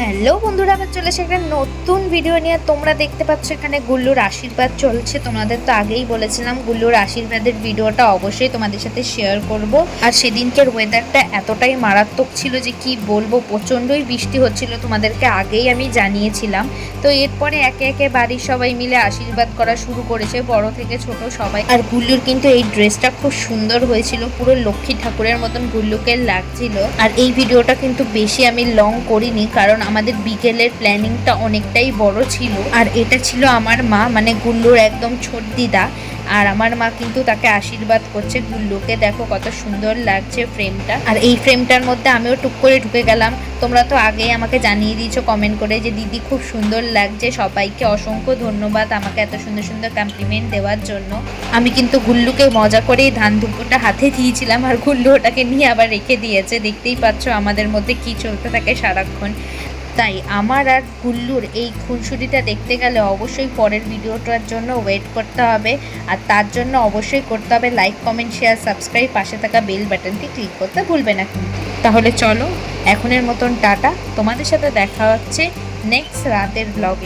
Hello বন্ধুরা, আবার চলে এসে একটা নতুন ভিডিও নিয়ে তোমরা দেখতে পাচ্ছ এখানে গুল্লুর আশীর্বাদ চলছে। তোমাদের তো আগেই বলেছিলাম, গুল্লুর আশীর্বাদের ভিডিওটা অবশ্যই তোমাদের সাথে শেয়ার করব। আর সেদিনকের ওয়েদারটা এতটাই মারাত্মক ছিল যে কি বলব, প্রচণ্ডই বৃষ্টি হচ্ছিল তোমাদেরকে আগেই আমি জানিয়েছিলাম। তো এরপরে একে একে বাড়ির সবাই মিলে আশীর্বাদ করা শুরু করেছে, বড় থেকে ছোট সবাই। আর গুল্লুর কিন্তু এই ড্রেসটা খুব সুন্দর হয়েছিল, পুরো লক্ষ্মী ঠাকুরের মতন গুল্লুকে লাগছিল। আর এই ভিডিওটা কিন্তু বেশি আমি লং করিনি, কারণ আমাদের বিকেলের প্ল্যানিংটা অনেকটাই বড় ছিল। আর এটা ছিল আমার মা মানে গুল্লুর একদম ছোট দিদা। আর আমার মা কিন্তু তাকে আশীর্বাদ করছে। গুল্লুকে দেখো কত সুন্দর লাগছে ফ্রেমটা। আর এই ফ্রেমটার মধ্যে আমিও টুক করে ঢুকে গেলাম। তোমরা তো আগেই আমাকে জানিয়ে দিয়েছ কমেন্ট করে যে দিদি খুব সুন্দর লাগছে। সবাইকে অসংখ্য ধন্যবাদ আমাকে এত সুন্দর সুন্দর কমপ্লিমেন্ট দেওয়ার জন্য। আমি কিন্তু গুল্লুকে মজা করেই ধান ধুপোটা হাতে দিয়েছিলাম আর গুল্লু ওটাকে নিয়ে আবার রেখে দিয়েছে। দেখতেই পাচ্ছ আমাদের মধ্যে কি চলতে থাকে সারাক্ষণ। তাই আমার আর কুল্লুর এই খুনসুটিটা দেখতে গেলে অবশ্যই পরের ভিডিওটার জন্য ওয়েট করতে হবে। আর তার জন্য অবশ্যই করতে হবে লাইক কমেন্ট শেয়ার সাবস্ক্রাইব পাশে থাকা বেল বাটনটি ক্লিক করতে ভুলবে না। কিন্তু তাহলে চলো, এখনের মতন টাটা। তোমাদের সাথে দেখা হচ্ছে নেক্সট রাতের ব্লগে